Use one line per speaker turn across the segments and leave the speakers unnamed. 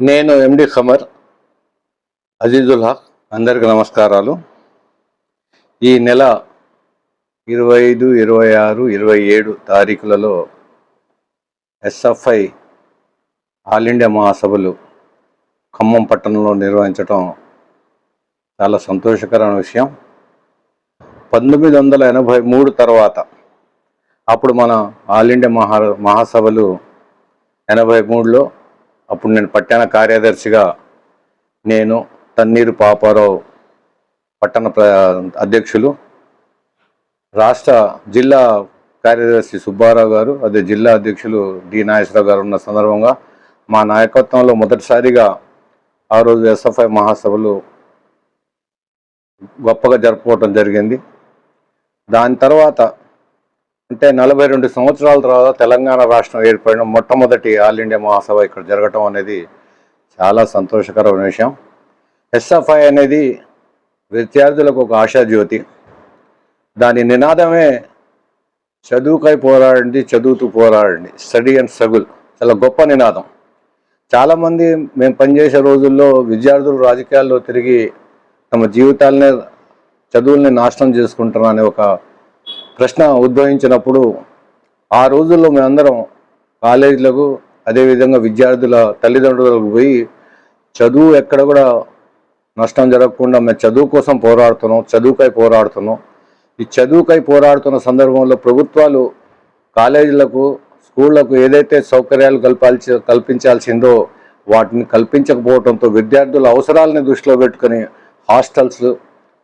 నేను ఎండి ఖమర్ అజీజుల్ హక్ అందరికి నమస్కారాలు. ఈ నెల ఇరవై ఐదు ఇరవై ఆరు ఇరవై ఏడు తారీఖులలో ఎస్ఎఫ్ఐ ఆల్ ఇండియా మహాసభలు ఖమ్మం పట్టణంలో నిర్వహించటం చాలా సంతోషకరమైన విషయం. పంతొమ్మిది వందల ఎనభై మూడు తర్వాత అప్పుడు మన ఆల్ ఇండియా మహా మహాసభలు ఎనభై మూడులో అప్పుడు నేను పట్టణ కార్యదర్శిగా నేను తన్నీరు పాపారావు పట్టణ ప్ర అధ్యక్షులు. రాష్ట్ర జిల్లా కార్యదర్శి సుబ్బారావు గారు అదే జిల్లా అధ్యక్షులు డి నాగేశ్వరరావు గారు ఉన్న సందర్భంగా మా నాయకత్వంలో మొదటిసారిగా ఆ రోజు ఎస్ఎఫ్ఐ మహాసభలు గొప్పగా జరుపుకోవటం జరిగింది. దాని తర్వాత అంటే నలభై రెండు సంవత్సరాల తర్వాత తెలంగాణ రాష్ట్రం ఏర్పడిన మొట్టమొదటి ఆల్ ఇండియా మహాసభ ఇక్కడ జరగటం అనేది చాలా సంతోషకరమైన విషయం. ఎస్ఎఫ్ఐ అనేది విద్యార్థులకు ఒక ఆశాజ్యోతి. దాని నినాదమే చదువుకై పోరాడండి చదువుతూ పోరాడండి. స్టడీ అండ్ స్ట్రగుల్ చాలా గొప్ప నినాదం. చాలామంది మేము పనిచేసే రోజుల్లో విద్యార్థులు రాజకీయాల్లో తిరిగి తమ జీవితాలనే చదువుల్ని నాశనం చేసుకుంటున్నారనే ఒక ప్రశ్న ఉద్భవించినప్పుడు ఆ రోజుల్లో మేమందరం కాలేజీలకు అదేవిధంగా విద్యార్థుల తల్లిదండ్రులకు పోయి చదువు ఎక్కడ కూడా నష్టం జరగకుండా మేము చదువు కోసం పోరాడుతున్నాం చదువుకై పోరాడుతున్నాం. ఈ చదువుకై పోరాడుతున్న సందర్భంలో ప్రభుత్వాలు కాలేజీలకు స్కూళ్ళకు ఏదైతే సౌకర్యాలు కల్పాల్సి కల్పించాల్సిందో వాటిని కల్పించకపోవడంతో విద్యార్థుల అవసరాలని దృష్టిలో పెట్టుకొని hostels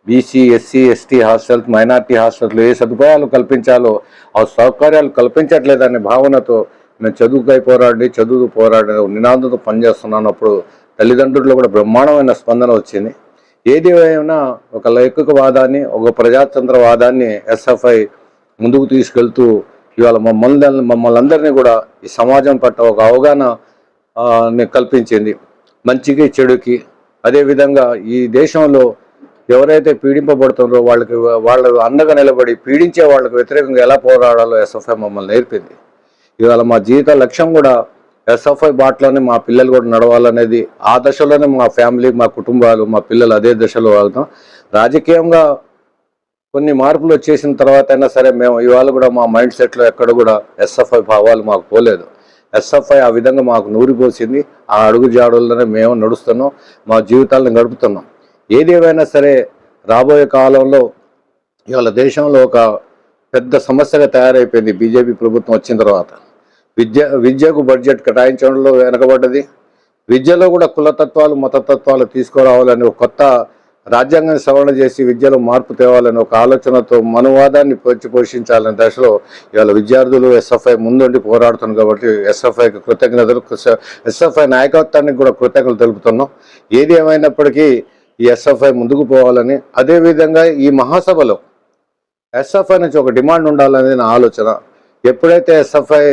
BC SC ST hostels minority హాస్టల్స్లో ఏ సదుపాయాలు కల్పించాలో ఆ సౌకర్యాలు కల్పించట్లేదనే భావనతో మేము చదువుకై పోరాడి చదువు పోరాడి నినాదంతో పనిచేస్తున్నానప్పుడు తల్లిదండ్రుల్లో కూడా బ్రహ్మాండమైన స్పందన వచ్చింది. ఏది ఏమైనా ఒక లౌకికవాదాన్ని ఒక ప్రజాతంత్రవాదాన్ని ఎస్ఎఫ్ఐ ముందుకు తీసుకెళ్తూ ఇవాళ మమ్మల్ని మమ్మల్ని అందరినీ కూడా ఈ సమాజం పట్ల ఒక అవగాహన కల్పించింది. మంచికి చెడుకి. అదేవిధంగా ఈ దేశంలో ఎవరైతే పీడింపబడుతున్నారో వాళ్ళకి వాళ్ళ అండగా నిలబడి పీడించే వాళ్ళకి వ్యతిరేకంగా ఎలా పోరాడాలో ఎస్ఎఫ్ఐ మమ్మల్ని నేర్పింది. ఇవాళ మా జీవిత లక్ష్యం కూడా ఎస్ఎఫ్ఐ బాటలోనే మా పిల్లలు కూడా నడవాలనేది. ఆ దశలోనే మా ఫ్యామిలీ మా కుటుంబాలు మా పిల్లలు అదే దశలో వెళ్తాం. రాజకీయంగా కొన్ని మార్పులు వచ్చేసిన తర్వాత అయినా సరే మేము ఇవాళ కూడా మా మైండ్ సెట్లో ఎక్కడ కూడా ఎస్ఎఫ్ఐ భావాలు మాకు పోలేదు. ఎస్ఎఫ్ఐ ఆ విధంగా మాకు నూరిపోసింది. ఆ అడుగు జాడుల్లోనే మేము నడుస్తున్నాం. మా జీవితాలను గడుపుతున్నాం. ఏది ఏమైనా సరే రాబోయే కాలంలో ఇవాళ దేశంలో ఒక పెద్ద సమస్యగా తయారైపోయింది బీజేపీ ప్రభుత్వం వచ్చిన తర్వాత. విద్య విద్యకు బడ్జెట్ కేటాయించడంలో వెనకబడ్డది. విద్యలో కూడా కులతత్వాలు మతతత్వాలు తీసుకురావాలని ఒక కొత్త రాజ్యాంగాన్ని సవరణ చేసి విద్యలో మార్పు తేవాలని ఒక ఆలోచనతో మనువాదాన్ని పోచి పోషించాలనే దశలో ఇవాళ విద్యార్థులు ఎస్ఎఫ్ఐ ముందుండి పోరాడుతున్నారు కాబట్టి ఎస్ఎఫ్ఐకి కృతజ్ఞతలు ఎస్ఎఫ్ఐ నాయకత్వానికి కూడా కృతజ్ఞతలు తెలుపుతున్నాం. ఏది ఏమైనప్పటికీ ఈ ఎస్ఎఫ్ఐ ముందుకు పోవాలని అదేవిధంగా ఈ మహాసభలో ఎస్ఎఫ్ఐ నుంచి ఒక డిమాండ్ ఉండాలనేది నా ఆలోచన. ఎప్పుడైతే ఎస్ఎఫ్ఐ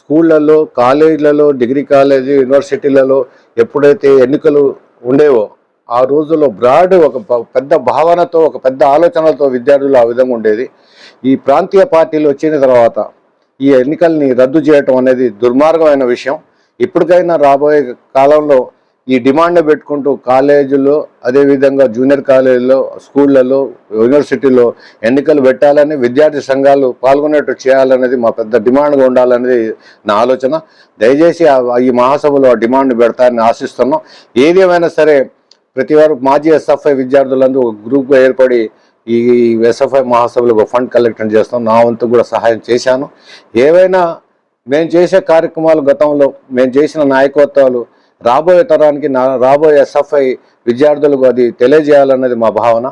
స్కూళ్ళల్లో కాలేజీలలో డిగ్రీ కాలేజీ యూనివర్సిటీలలో ఎప్పుడైతే ఎన్నికలు ఉండేవో ఆ రోజుల్లో బ్రాడ్ ఒక పెద్ద భావనతో ఒక పెద్ద ఆలోచనలతో విద్యార్థులు ఆ విధంగా ఉండేది. ఈ ప్రాంతీయ పార్టీలు వచ్చిన తర్వాత ఈ ఎన్నికల్ని రద్దు చేయటం అనేది దుర్మార్గమైన విషయం. ఇప్పటికైనా రాబోయే కాలంలో ఈ డిమాండ్ పెట్టుకుంటూ కాలేజీలో అదేవిధంగా జూనియర్ కాలేజీలో స్కూళ్ళలో యూనివర్సిటీలో ఎన్నికలు పెట్టాలని విద్యార్థి సంఘాలు పాల్గొనేట్టు చేయాలనేది మా పెద్ద డిమాండ్గా ఉండాలనేది నా ఆలోచన. దయచేసి ఈ మహాసభలో ఆ డిమాండ్ పెడతారని ఆశిస్తున్నాం. ఏది ఏమైనా సరే ప్రతి వారు మాజీ ఎస్ఎఫ్ఐ విద్యార్థులందరూ ఒక గ్రూప్గా ఏర్పడి ఈ ఎస్ఎఫ్ఐ మహాసభలో ఒక ఫండ్ కలెక్ట్ చేస్తాం. నా వంతు కూడా సహాయం చేశాను. ఏవైనా మేము చేసే కార్యక్రమాలు గతంలో మేము చేసిన నాయకత్వాలు రాబోయే తరానికి నా రాబోయే ఎస్ఎఫ్ఐ విద్యార్థులకు అది తెలియజేయాలన్నది మా భావన.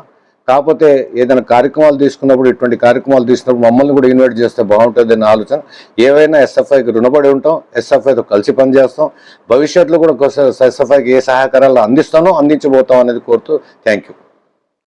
కాకపోతే ఏదైనా కార్యక్రమాలు తీసుకున్నప్పుడు ఇటువంటి కార్యక్రమాలు తీసుకున్నప్పుడు మమ్మల్ని కూడా ఇన్వైట్ చేస్తే బాగుంటుంది అనే ఆలోచన. ఏవైనా ఎస్ఎఫ్ఐకి రుణపడి ఉంటాం ఎస్ఎఫ్ఐతో కలిసి పనిచేస్తాం. భవిష్యత్తులో కూడా ఎస్ఎఫ్ఐకి ఏ సహకారాలు అందిస్తానో అందించబోతాం అనేది కోరుతూ థ్యాంక్ యూ